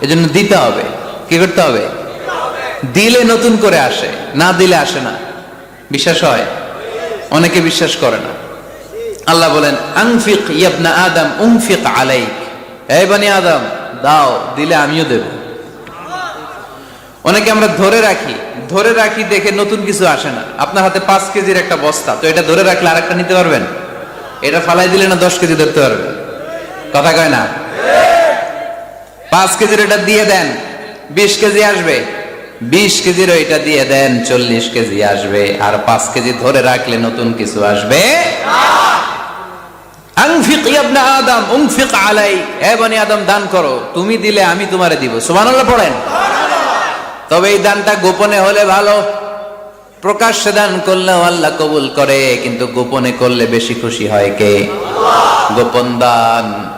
এজন্য দিতে হবে। কি করতে হবে? দিলে নতুন করে আসে, না দিলে আসে না। বিশ্বাস হয়? অনেকে বিশ্বাস করে না। আল্লাহ বলেন আংফিক ইয়াবনা আদম উংফিক আলাইক। এই বানি আদম, দাও, দিলে আমিও দেব। অনেকে আমরা ধরে রাখি ধরে রাখি দেখে নতুন কিছু আসে না। আপনার হাতে পাঁচ কেজির একটা বস্তা, তো এটা ধরে রাখলে আরেকটা নিতে পারবেন? এটা ফালাই দিলে না দশ কেজি ধরতে পারবেন? কথা কয় না? পাঁচ কেজির এটা দিয়ে দেন, বিশ কেজি আসবে। বিশ কেজির ওইটা দিয়ে দেন, চল্লিশ কেজি আসবে। আর পাঁচ কেজি ধরে রাখলে নতুন কিছু আসবে আদম দান করো। তুমি দিলে আমি তোমারে দিব। পড়েন। তবে এই দানটা গোপনে হলে ভালো। প্রকাশ্যে দান আল্লাহ কবুল করে, কিন্তু গোপনে করলে বেশি খুশি হয় কে? গোপন দান।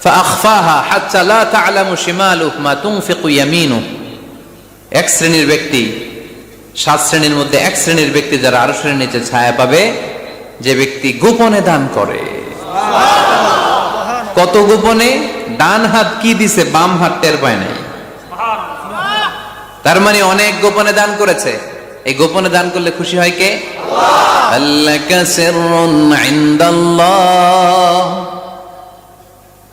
فأخفاها حتى لا تعلم شماله ما تنفق يمينه এক শ্রেণীর ব্যক্তি সাত শ্রেণীর মধ্যে এক শ্রেণীর ব্যক্তি যারা আরো শ্রেণীর নিচে ছায়া পাবে যে ব্যক্তি গোপনে দান করে কত গোপনে ডান হাত কি দিছে বাম হাত টের পায় নাই তার মানে অনেক গোপনে দান করেছে এই গোপনে দান করলে খুশি হয় কে আল্লাহ সিররুন ইনদাল্লাহ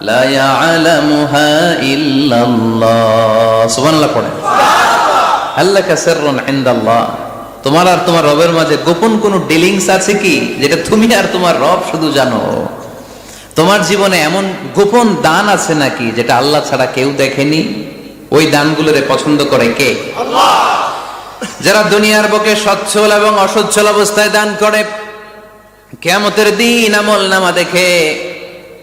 لا يعلمها إلا الله سبحان الله পড়ে هل لك سر عند الله তোমার আর তোমার রবের মাঝে গোপন কোন ডিলিংস আছে কি যেটা তুমি আর তোমার রব শুধু জানো তোমার জীবনে এমন গোপন দান আছে নাকি যেটা আল্লাহ ছাড়া কেউ দেখেনি ওই দানগুলোরে পছন্দ করে কে যারা দুনিয়ার বুকে সচ্ছল এবং অসচ্ছল অবস্থায় দান করে কেমতের দিন আমল নামা দেখে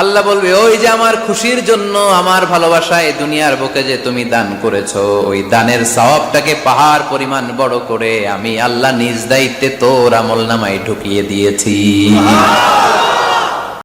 আল্লাহ বলবে, ওই যে আমার খুশির জন্য আমার ভালোবাসায় দুনিয়ার বুকে যে তুমি দান করেছ, ওই দানের সওয়াবটাকে পাহাড় পরিমাণ বড় করে আমি আল্লাহ নিজ দায়িত্বে তোর আমল নামায় ঢুকিয়ে দিয়েছি।